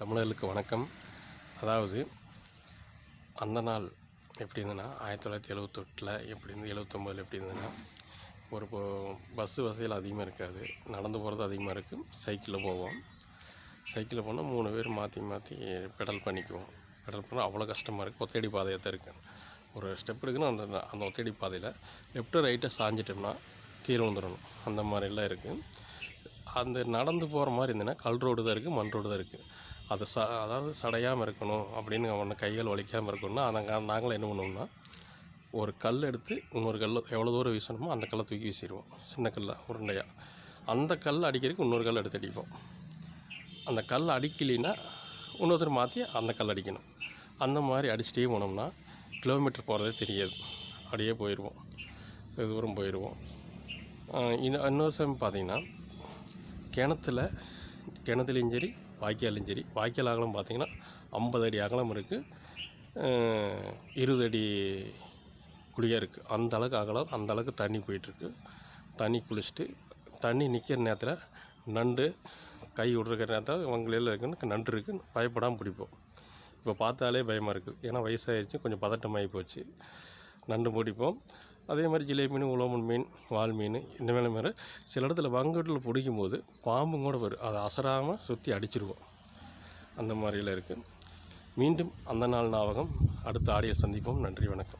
தமிழர்களுக்கு வணக்கம். அதாவது அந்த நாள் எப்படி இருந்ததுன்னா ஆயிரத்தி தொள்ளாயிரத்தி எழுவத்தெட்டில் எப்படி இருந்து எழுவத்தொம்பதில் எப்படி இருந்ததுன்னா ஒரு இப்போ பஸ்ஸு வசதியில் அதிகமாக இருக்காது. நடந்து போகிறது அதிகமாக இருக்கும் சைக்கிளில் போவோம். சைக்கிளில் போனால் மூணு பேர் மாற்றி மாற்றி பெடல் பண்ணிக்குவோம். பெடல் பண்ணால் அவ்வளோ கஷ்டமாக இருக்குது ஒத்தடி பாதையாக தான் இருக்குது ஒரு ஸ்டெப் எடுக்கணும் அந்த அந்த ஒத்தடி பாதையில் லெஃப்ட்டு ரைட்டை சாஞ்சிட்டோம்னா கீழே விழுந்துடணும். அந்த மாதிரிலாம் இருக்குது அந்த நடந்து போகிற மாதிரி இருந்ததுன்னா கல் ரோடு தான் இருக்குது மண் ரோடு தான் இருக்குது அதை ச அதாவது சடையாமல் இருக்கணும் அப்படின்னு அவனை கைகள் வலிக்காமல் இருக்கணும்னா நாங்கள் நாங்களும் என்ன பண்ணுவோம்னா ஒரு கல் எடுத்து இன்னொரு கல் எவ்வளோ தூரம் வீசணுமோ அந்த கல்லை தூக்கி வீசிடுவோம். சின்ன கல்லை உருண்டையாக அந்த கல் அடிக்கிறதுக்கு இன்னொரு கல் எடுத்து அடிப்போம். அந்த கல் அடிக்கலைன்னா இன்னொருத்தர் மாற்றி அந்த கல் அடிக்கணும். அந்த மாதிரி அடிச்சிட்டே போனோம்னா கிலோமீட்டர் போகிறதே தெரியாது. அப்படியே போயிடுவோம் வெகு தூரம் போயிடுவோம் இன்னும் இன்னொரு சமயம் பார்த்திங்கன்னா கிணத்துல கிணத்துலையும் சரி வாய்க்காலும் சரி வாய்க்கால் அகலம் பார்த்திங்கன்னா ஐம்பது அடி அகலம் இருக்குது இருபது அடி குழியாக இருக்குது அந்த அளவுக்கு அகலம் அந்த அளவுக்கு தண்ணி போயிட்டுருக்கு தண்ணி குளிச்சுட்டு தண்ணி நிற்கிற நேரத்தில் நண்டு கை விட்ருக்கிற நேரத்தில் வங்கலையில் இருக்குன்னு நண்டு இருக்குன்னு பயப்படாமல் பிடிப்போம். இப்போ பார்த்தாலே பயமாக இருக்குது ஏன்னா வயசாகிடுச்சு கொஞ்சம் பதட்டமாகி போச்சு. நண்டு பிடிப்போம். அதே மாதிரி ஜிலேபி மீன் உலோமன் மீன் வால் மீன் இந்த மேலே மாதிரி சில இடத்துல வங்கட்டில் பிடிக்கும் போது பாம்பும் கூட வரும். அதை அசராமல் சுற்றி அடிச்சிருவோம். அந்த மாதிரிலாம் இருக்குது மீண்டும் அந்த நாள் ஞாபகம். அடுத்த ஆடியோ சந்திப்போம். நன்றி வணக்கம்.